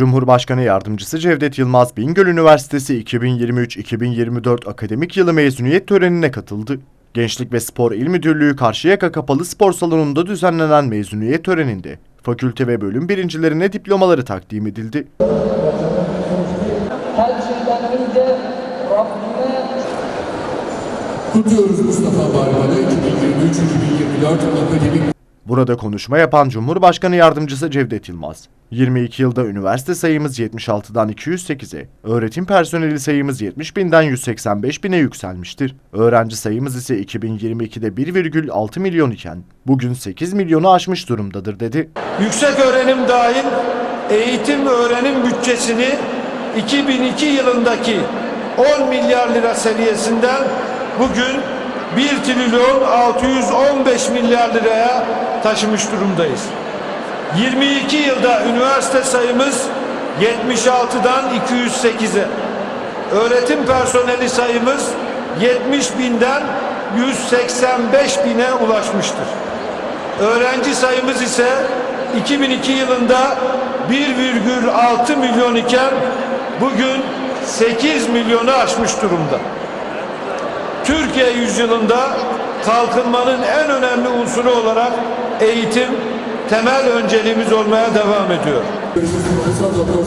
Cumhurbaşkanı Yardımcısı Cevdet Yılmaz Bingöl Üniversitesi 2023-2024 akademik yılı mezuniyet törenine katıldı. Gençlik ve Spor İl Müdürlüğü Karşıyaka Kapalı Spor Salonu'nda düzenlenen mezuniyet töreninde fakülte ve bölüm birincilerine diplomaları takdim edildi. Her şeyden önce Rabbime Mustafa Barbar'ı 2023-2024 akademik Burada konuşma yapan Cumhurbaşkanı Yardımcısı Cevdet Yılmaz, 22 yılda üniversite sayımız 76'dan 208'e, öğretim personeli sayımız 70 binden 185 bine yükselmiştir. Öğrenci sayımız ise 2022'de 1,6 milyon iken bugün 8 milyonu aşmış durumdadır dedi. Yüksek öğrenim dahil eğitim öğrenim bütçesini 2002 yılındaki 10 milyar lira seviyesinden bugün 1 trilyon 615 milyar liraya taşımış durumdayız. 22 yılda üniversite sayımız 76'dan 208'e, öğretim personeli sayımız 70 binden 185 bine ulaşmıştır. Öğrenci sayımız ise 2002 yılında 1,6 milyon iken bugün 8 milyonu aşmış durumda. Türkiye yüzyılında kalkınmanın en önemli unsuru olarak eğitim temel önceliğimiz olmaya devam ediyor. Profesör Doktor